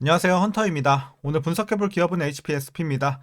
안녕하세요. 헌터입니다. 오늘 분석해볼 기업은 HPSP입니다.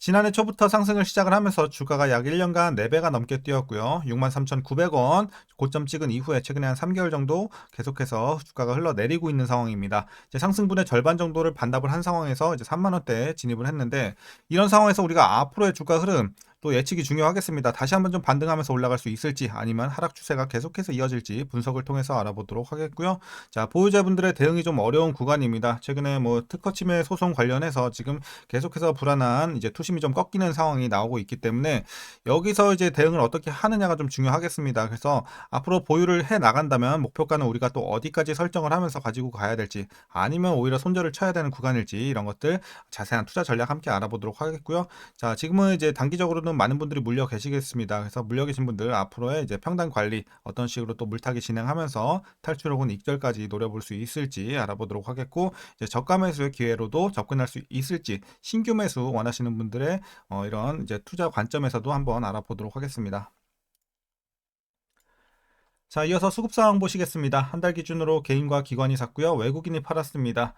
지난해 초부터 상승을 시작을 하면서 주가가 약 1년간 4배가 넘게 뛰었고요. 63,900원 고점 찍은 이후에 최근에 한 3개월 정도 계속해서 주가가 흘러내리고 있는 상황입니다. 이제 상승분의 절반 정도를 반납을 한 상황에서 이제 3만 원대에 진입을 했는데 이런 상황에서 우리가 앞으로의 주가 흐름 또 예측이 중요하겠습니다. 다시 한번 좀 반등하면서 올라갈 수 있을지 아니면 하락 추세가 계속해서 이어질지 분석을 통해서 알아보도록 하겠고요. 자, 보유자분들의 대응이 좀 어려운 구간입니다. 최근에 뭐 특허 침해 소송 관련해서 지금 계속해서 불안한 이제 투심이 좀 꺾이는 상황이 나오고 있기 때문에 여기서 이제 대응을 어떻게 하느냐가 좀 중요하겠습니다. 그래서 앞으로 보유를 해 나간다면 목표가는 우리가 또 어디까지 설정을 하면서 가지고 가야 될지 아니면 오히려 손절을 쳐야 되는 구간일지 이런 것들 자세한 투자 전략 함께 알아보도록 하겠고요. 자, 지금은 이제 단기적으로 는 많은 분들이 물려 계시겠습니다. 그래서 물려 계신 분들 앞으로의 이제 평단 관리 어떤 식으로 또 물타기 진행하면서 탈출 혹은 익절까지 노려볼 수 있을지 알아보도록 하겠고 이제 저가 매수의 기회로도 접근할 수 있을지 신규 매수 원하시는 분들의 어, 이런 이제 투자 관점에서도 한번 알아보도록 하겠습니다. 자, 이어서 수급 상황 보시겠습니다. 한 달 기준으로 개인과 기관이 샀고요. 외국인이 팔았습니다.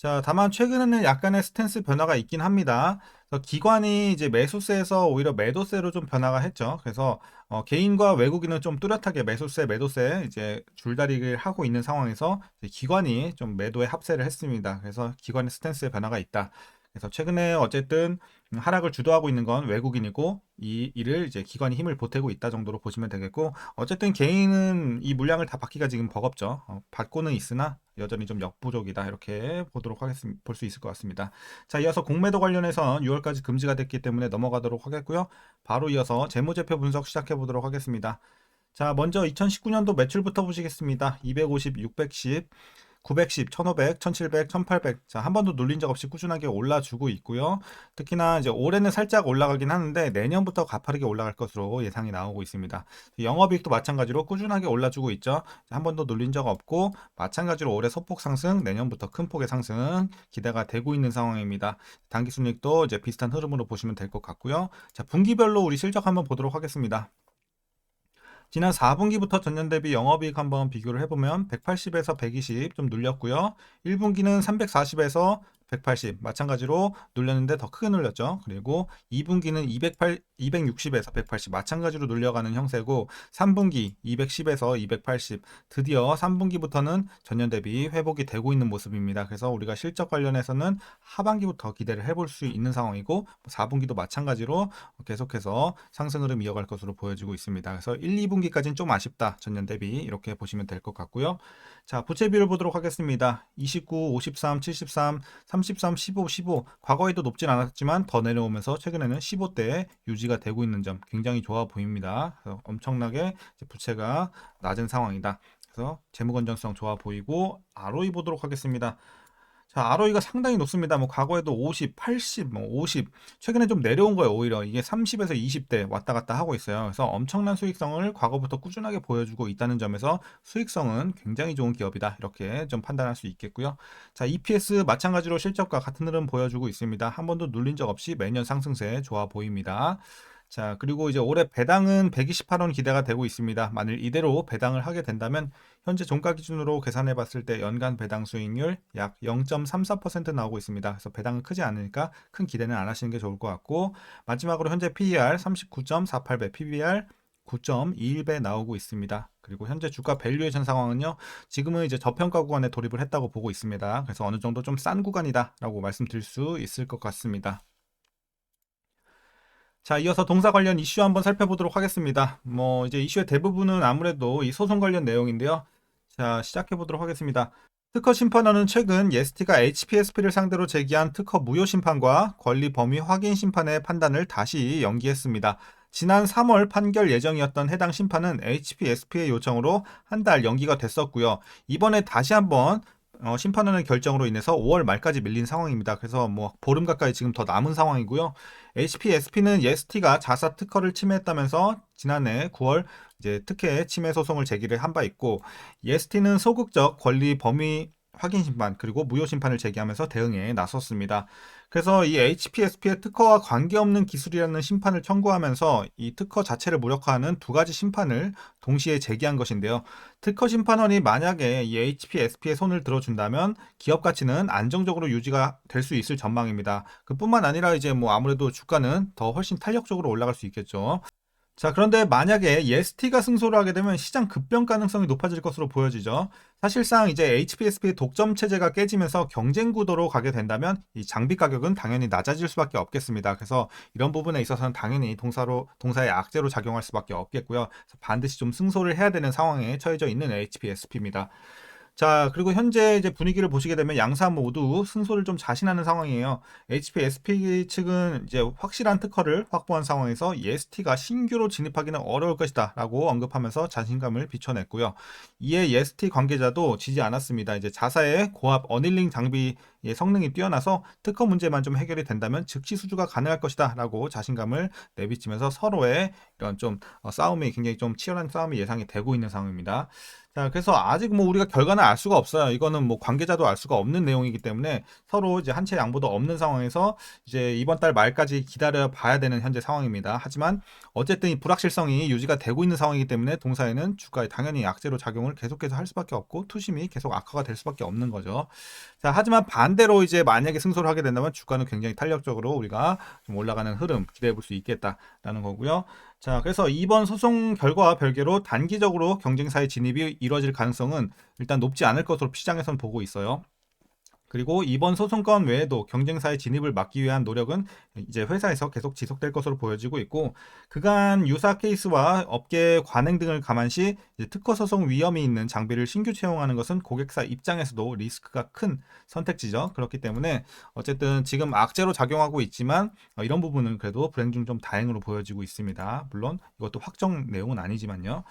자, 다만 최근에는 약간의 스탠스 변화가 있긴 합니다. 기관이 이제 매수세에서 오히려 매도세로 좀 변화가 했죠. 그래서 어, 개인과 외국인은 좀 뚜렷하게 매수세, 매도세 이제 줄다리기를 하고 있는 상황에서 기관이 좀 매도에 합세를 했습니다. 그래서 기관의 스탠스에 변화가 있다. 그래서 최근에 어쨌든 하락을 주도하고 있는 건 외국인이고 이 이를 이제 기관이 힘을 보태고 있다 정도로 보시면 되겠고 어쨌든 개인은 이 물량을 다 받기가 지금 버겁죠. 어, 받고는 있으나 여전히 좀 역부족이다 이렇게 보도록 하겠습니다. 볼 수 있을 것 같습니다. 자 이어서 공매도 관련해서는 6월까지 금지가 됐기 때문에 넘어가도록 하겠고요. 바로 이어서 재무제표 분석 시작해 보도록 하겠습니다. 자 먼저 2019년도 매출부터 보시겠습니다. 250, 610 910, 1500, 1700, 1800. 자, 한 번도 눌린 적 없이 꾸준하게 올라주고 있고요. 특히나 이제 올해는 살짝 올라가긴 하는데 내년부터 가파르게 올라갈 것으로 예상이 나오고 있습니다. 영업이익도 마찬가지로 꾸준하게 올라주고 있죠. 한 번도 눌린 적 없고 마찬가지로 올해 소폭 상승, 내년부터 큰 폭의 상승 기대가 되고 있는 상황입니다. 단기 순익도 이제 비슷한 흐름으로 보시면 될 것 같고요. 자, 분기별로 우리 실적 한번 보도록 하겠습니다. 지난 4분기부터 전년 대비 영업이익 한번 비교를 해보면 180에서 120 좀 눌렸고요. 1분기는 340에서 180 마찬가지로 눌렸는데 더 크게 눌렸죠. 그리고 2분기는 208, 260에서 180 마찬가지로 눌려가는 형세고 3분기 210에서 280 드디어 3분기부터는 전년 대비 회복이 되고 있는 모습입니다. 그래서 우리가 실적 관련해서는 하반기부터 기대를 해볼 수 있는 상황이고 4분기도 마찬가지로 계속해서 상승 흐름 이어갈 것으로 보여지고 있습니다. 그래서 1, 2분기까지는 좀 아쉽다. 전년 대비 이렇게 보시면 될 것 같고요. 자, 부채 비율 보도록 하겠습니다. 29, 53, 73, 33, 15, 15. 과거에도 높진 않았지만 더 내려오면서 최근에는 15대에 유지가 되고 있는 점 굉장히 좋아 보입니다. 엄청나게 부채가 낮은 상황이다. 그래서 재무 건전성 좋아 보이고 ROE 보도록 하겠습니다. 자, ROE가 상당히 높습니다. 뭐 과거에도 50, 80, 뭐 50. 최근에 좀 내려온 거예요. 오히려 이게 30에서 20대 왔다 갔다 하고 있어요. 그래서 엄청난 수익성을 과거부터 꾸준하게 보여주고 있다는 점에서 수익성은 굉장히 좋은 기업이다. 이렇게 좀 판단할 수 있겠고요. 자, EPS 마찬가지로 실적과 같은 흐름 보여주고 있습니다. 한 번도 눌린 적 없이 매년 상승세 좋아 보입니다. 자, 그리고 이제 올해 배당은 128원 기대가 되고 있습니다. 만일 이대로 배당을 하게 된다면 현재 종가 기준으로 계산해 봤을 때 연간 배당 수익률 약 0.34% 나오고 있습니다. 그래서 배당은 크지 않으니까 큰 기대는 안 하시는 게 좋을 것 같고 마지막으로 현재 PER 39.48배, PBR 9.21배 나오고 있습니다. 그리고 현재 주가 밸류에이션 상황은요. 지금은 이제 저평가 구간에 돌입을 했다고 보고 있습니다. 그래서 어느 정도 좀 싼 구간이다라고 말씀드릴 수 있을 것 같습니다. 자, 이어서 동사 관련 이슈 한번 살펴보도록 하겠습니다. 뭐, 이제 이슈의 대부분은 아무래도 이 소송 관련 내용인데요. 자, 시작해 보도록 하겠습니다. 특허 심판원은 최근 예스티가 HPSP를 상대로 제기한 특허 무효 심판과 권리 범위 확인 심판의 판단을 다시 연기했습니다. 지난 3월 판결 예정이었던 해당 심판은 HPSP의 요청으로 한 달 연기가 됐었고요. 이번에 다시 한번 어, 심판원의 결정으로 인해서 5월 말까지 밀린 상황입니다. 그래서 뭐 보름 가까이 지금 더 남은 상황이고요. HPSP는 예스티가 자사 특허를 침해했다면서 지난해 9월 이제 특혜 침해 소송을 제기를 한 바 있고 예스티는 소극적 권리 범위 확인 심판 그리고 무효 심판을 제기하면서 대응에 나섰습니다. 그래서 이 HPSP의 특허와 관계없는 기술이라는 심판을 청구하면서 이 특허 자체를 무력화하는 두 가지 심판을 동시에 제기한 것인데요. 특허 심판원이 만약에 이 HPSP의 손을 들어준다면 기업 가치는 안정적으로 유지가 될 수 있을 전망입니다. 그뿐만 아니라 이제 뭐 아무래도 주가는 더 훨씬 탄력적으로 올라갈 수 있겠죠. 자, 그런데 만약에 EST가 승소를 하게 되면 시장 급변 가능성이 높아질 것으로 보여지죠. 사실상 이제 HPSP 독점 체제가 깨지면서 경쟁 구도로 가게 된다면 이 장비 가격은 당연히 낮아질 수밖에 없겠습니다. 그래서 이런 부분에 있어서는 당연히 동사로 동사의 악재로 작용할 수밖에 없겠고요. 반드시 좀 승소를 해야 되는 상황에 처해져 있는 HPSP입니다. 자, 그리고 현재 이제 분위기를 보시게 되면 양사 모두 승소를 좀 자신하는 상황이에요. HP, SP 측은 이제 확실한 특허를 확보한 상황에서 EST가 신규로 진입하기는 어려울 것이다 라고 언급하면서 자신감을 비춰냈고요. 이에 EST 관계자도 지지 않았습니다. 이제 자사의 고압 어닐링 장비 의 성능이 뛰어나서 특허 문제만 좀 해결이 된다면 즉시 수주가 가능할 것이다 라고 자신감을 내비치면서 서로의 이런 좀 어, 싸움이 굉장히 좀 치열한 싸움이 예상이 되고 있는 상황입니다. 자, 그래서 아직 뭐 우리가 결과는 알 수가 없어요. 이거는 뭐 관계자도 알 수가 없는 내용이기 때문에 서로 이제 한채 양보도 없는 상황에서 이제 이번 달 말까지 기다려 봐야 되는 현재 상황입니다. 하지만 어쨌든 이 불확실성이 유지가 되고 있는 상황이기 때문에 동사에는 주가에 당연히 약재로 작용을 계속해서 할 수밖에 없고 투심이 계속 악화가 될 수밖에 없는 거죠. 자, 하지만 반대로 이제 만약에 승소를 하게 된다면 주가는 굉장히 탄력적으로 우리가 좀 올라가는 흐름 기대해 볼 수 있겠다라는 거고요. 자, 그래서 이번 소송 결과와 별개로 단기적으로 경쟁사의 진입이 이루어질 가능성은 일단 높지 않을 것으로 시장에선 보고 있어요. 그리고 이번 소송 건 외에도 경쟁사의 진입을 막기 위한 노력은 이제 회사에서 계속 지속될 것으로 보여지고 있고 그간 유사 케이스와 업계 관행 등을 감안시 특허 소송 위험이 있는 장비를 신규 채용하는 것은 고객사 입장에서도 리스크가 큰 선택지죠. 그렇기 때문에 어쨌든 지금 악재로 작용하고 있지만 어, 이런 부분은 그래도 불행 중 좀 다행으로 보여지고 있습니다. 물론 이것도 확정 내용은 아니지만요.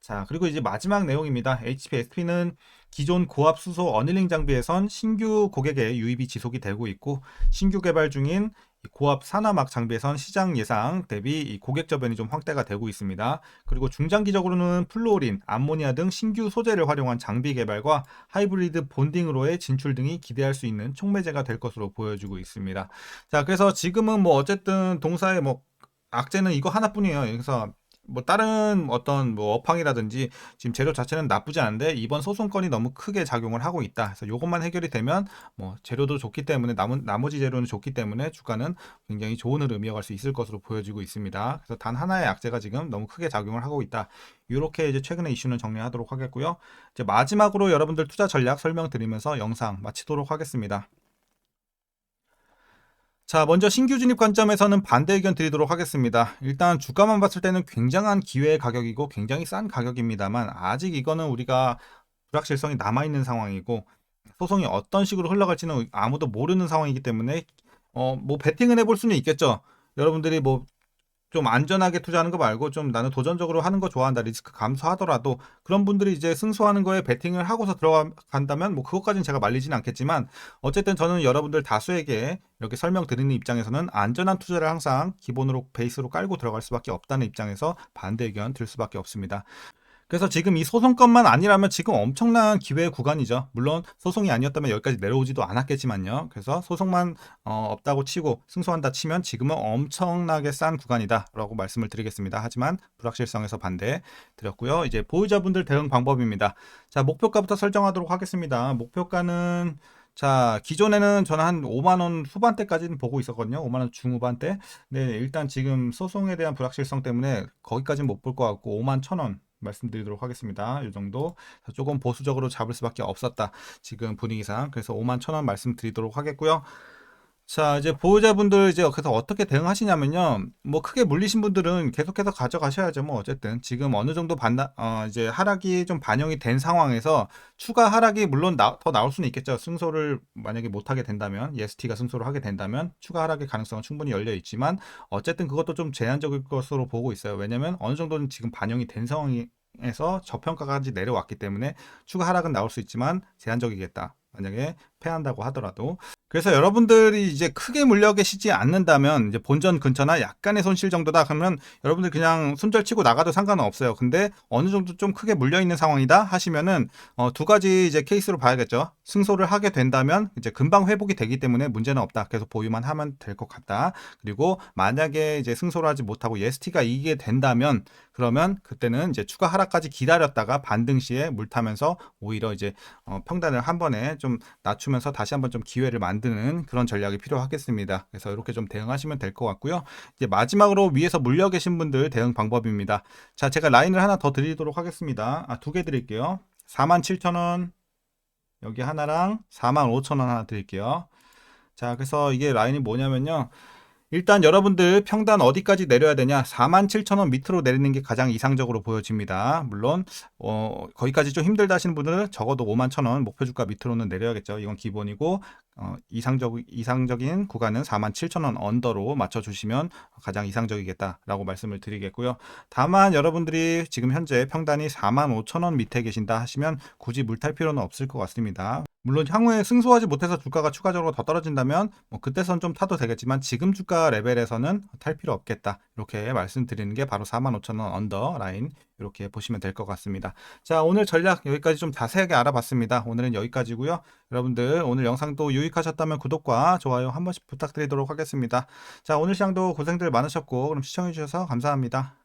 자, 그리고 이제 마지막 내용입니다. HPSP는 기존 고압 수소 어닐링 장비에선 신규 고객의 유입이 지속이 되고 있고 신규 개발 중인 고압 산화막 장비에선 시장 예상 대비 고객 저변이 좀 확대가 되고 있습니다. 그리고 중장기적으로는 플로린, 암모니아 등 신규 소재를 활용한 장비 개발과 하이브리드 본딩으로의 진출 등이 기대할 수 있는 촉매제가 될 것으로 보여지고 있습니다. 자, 그래서 지금은 뭐 어쨌든 동사의 뭐 악재는 이거 하나뿐이에요. 그래서 뭐 다른 어떤 뭐 업황이라든지 지금 재료 자체는 나쁘지 않은데 이번 소송건이 너무 크게 작용을 하고 있다. 그래서 이것만 해결이 되면 뭐 재료도 좋기 때문에 나무, 나머지 재료는 좋기 때문에 주가는 굉장히 좋은 흐름 이어갈 수 있을 것으로 보여지고 있습니다. 그래서 단 하나의 약재가 지금 너무 크게 작용을 하고 있다. 이렇게 이제 최근의 이슈는 정리하도록 하겠고요. 이제 마지막으로 여러분들 투자 전략 설명드리면서 영상 마치도록 하겠습니다. 자, 먼저 신규 진입 관점에서는 반대 의견 드리도록 하겠습니다. 일단 주가만 봤을 때는 굉장한 기회의 가격이고 굉장히 싼 가격입니다만 아직 이거는 우리가 불확실성이 남아 있는 상황이고 소송이 어떤 식으로 흘러갈지는 아무도 모르는 상황이기 때문에 어, 뭐 베팅을 해볼 수는 있겠죠. 여러분들이 뭐 좀 안전하게 투자하는 거 말고 좀 나는 도전적으로 하는 거 좋아한다 리스크 감소하더라도 그런 분들이 이제 승소하는 거에 베팅을 하고서 들어간다면 뭐 그것까지는 제가 말리지는 않겠지만 어쨌든 저는 여러분들 다수에게 이렇게 설명드리는 입장에서는 안전한 투자를 항상 기본으로 베이스로 깔고 들어갈 수밖에 없다는 입장에서 반대 의견 들 수밖에 없습니다. 그래서 지금 이 소송건만 아니라면 지금 엄청난 기회의 구간이죠. 물론 소송이 아니었다면 여기까지 내려오지도 않았겠지만요. 그래서 소송만 어, 없다고 치고 승소한다 치면 지금은 엄청나게 싼 구간이다라고 말씀을 드리겠습니다. 하지만 불확실성에서 반대 드렸고요. 이제 보유자분들 대응 방법입니다. 자 목표가부터 설정하도록 하겠습니다. 목표가는 자, 기존에는 저는 한 5만원 후반대까지는 보고 있었거든요. 5만원 중후반대. 네, 일단 지금 소송에 대한 불확실성 때문에 거기까지는 못 볼 것 같고, 5만 1천원 말씀드리도록 하겠습니다. 이 정도 조금 보수적으로 잡을 수밖에 없었다. 지금 분위기상 그래서 5만 천 원 말씀드리도록 하겠고요. 자, 이제 보호자분들 이제 그래서 어떻게 대응하시냐면요. 뭐 크게 물리신 분들은 계속해서 가져가셔야죠. 뭐 어쨌든 지금 어느 정도 반다 어 이제 하락이 좀 반영이 된 상황에서 추가 하락이 물론 나, 더 나올 수는 있겠죠. 승소를 만약에 못 하게 된다면 EST가 승소를 하게 된다면 추가 하락의 가능성은 충분히 열려 있지만 어쨌든 그것도 좀 제한적일 것으로 보고 있어요. 왜냐면 어느 정도는 지금 반영이 된 상황에서 저평가까지 내려왔기 때문에 추가 하락은 나올 수 있지만 제한적이겠다. 만약에 패한다고 하더라도 그래서 여러분들이 이제 크게 물려 계시지 않는다면 이제 본전 근처나 약간의 손실 정도다 그러면 여러분들 그냥 손절 치고 나가도 상관은 없어요. 근데 어느 정도 좀 크게 물려 있는 상황이다 하시면은 어, 두 가지 이제 케이스로 봐야겠죠. 승소를 하게 된다면 이제 금방 회복이 되기 때문에 문제는 없다. 계속 보유만 하면 될 것 같다. 그리고 만약에 이제 승소를 하지 못하고 예스티가 이기게 된다면 그러면 그때는 이제 추가 하락까지 기다렸다가 반등 시에 물 타면서 오히려 이제 어, 평단을 한 번에 좀 낮추면서 다시 한번 좀 기회를 만드는 그런 전략이 필요하겠습니다. 그래서 이렇게 좀 대응하시면 될 것 같고요. 이제 마지막으로 위에서 물려 계신 분들 대응 방법입니다. 자, 제가 라인을 하나 더 드리도록 하겠습니다. 아, 두 개 드릴게요. 47,000원 여기 하나랑 45,000원 하나 드릴게요. 자, 그래서 이게 라인이 뭐냐면요. 일단 여러분들 평단 어디까지 내려야 되냐? 47,000원 밑으로 내리는 게 가장 이상적으로 보여집니다. 물론 어, 거기까지 좀 힘들다 하시는 분들은 적어도 51,000원 목표 주가 밑으로는 내려야겠죠. 이건 기본이고 어, 이상적 이상적인 구간은 47,000원 언더로 맞춰 주시면 가장 이상적이겠다라고 말씀을 드리겠고요. 다만 여러분들이 지금 현재 평단이 45,000원 밑에 계신다 하시면 굳이 물탈 필요는 없을 것 같습니다. 물론 향후에 승소하지 못해서 주가가 추가적으로 더 떨어진다면 뭐 그때선 좀 타도 되겠지만 지금 주가 레벨에서는 탈 필요 없겠다 이렇게 말씀드리는 게 바로 45,000원 언더 라인 이렇게 보시면 될 것 같습니다. 자 오늘 전략 여기까지 좀 자세하게 알아봤습니다. 오늘은 여기까지고요. 여러분들 오늘 영상도 유익하셨다면 구독과 좋아요 한 번씩 부탁드리도록 하겠습니다. 자 오늘 시장도 고생들 많으셨고 그럼 시청해 주셔서 감사합니다.